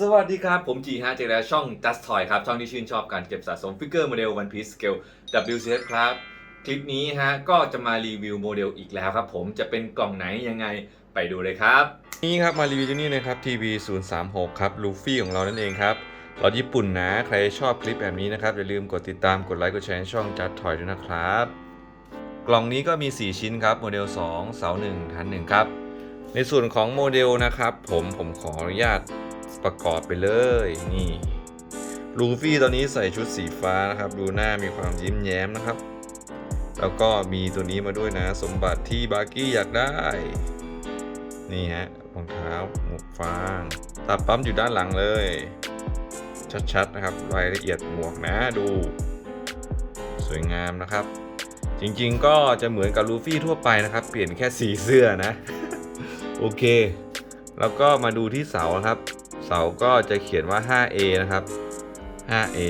สวัสดีครับ ผมจีฮะเจอแล้วช่อง Just Toy ครับ ช่องที่ชื่นชอบการเก็บสะสมฟิกเกอร์โมเดล One Piece Scale WCS ครับ คลิปนี้ฮะ ก็จะมารีวิวโมเดลอีกแล้วครับผมจะเป็นกล่องไหนยังไงไปดูเลยครับ นี่ครับ มารีวิวตัวนี้นะครับ TV 0 3 6ครับลูฟี่ของเรานั่นเองครับเราญี่ปุ่นนะ ใครชอบคลิปแบบนี้นะครับ อย่าลืมกดติดตามกดไลค์กดแชร์ให้ช่องจัดถอยด้วยนะครับ กล่องนี้ก็มี 4 ชิ้นครับโมเดล 2 เสา1ฐาน1ครับในส่วนของโมเดลนะครับผมผมขออนุญาต ประกอบไปเลยนี่ลูฟี่ตอนนี้ใส่ชุดสีฟ้านะครับ ดูหน้ามีความยิ้มแย้มนะครับ แล้วก็มีตัวนี้มาด้วยนะ สมบัติที่บาร์กี้อยากได้ นี่ฮะรองเท้าหมวกฟางตาปั๊มอยู่ด้านหลังเลย ชัดๆนะครับรายละเอียดหมวกนะดู สวยงามนะครับ จริงๆก็จะเหมือนกับลูฟี่ทั่วไปนะครับ เปลี่ยนแค่สีเสื้อนะ โอเค แล้วก็มาดูที่เสาครับ เสาก็จะเขียนว่า 5A นะครับ 5A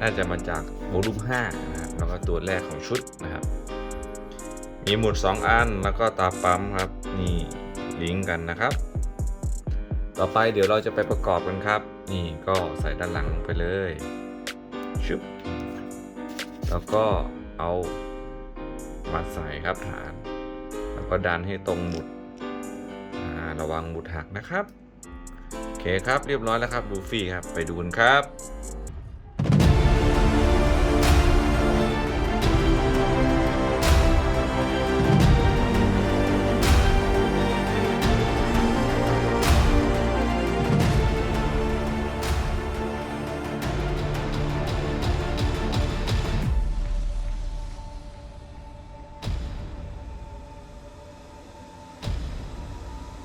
น่าจะมาจากโวลูม5นะครับแล้วก็ตัวแรกของชุดนะครับ มีหมุด 2 อันแล้วก็ตาปั๊มครับ นี่ลิงก์กันนะครับ ต่อไปเดี๋ยวเราจะไปประกอบกันครับ นี่ก็ใส่ด้านหลังลงไปเลยชึบแล้วก็เอามาใส่ครับฐาน แล้วก็ดันให้ตรงหมุดระวังหมุดหักนะครับ คครับเรียบร้อยแล้วครับลูฟี่ครับไปดูกันครับ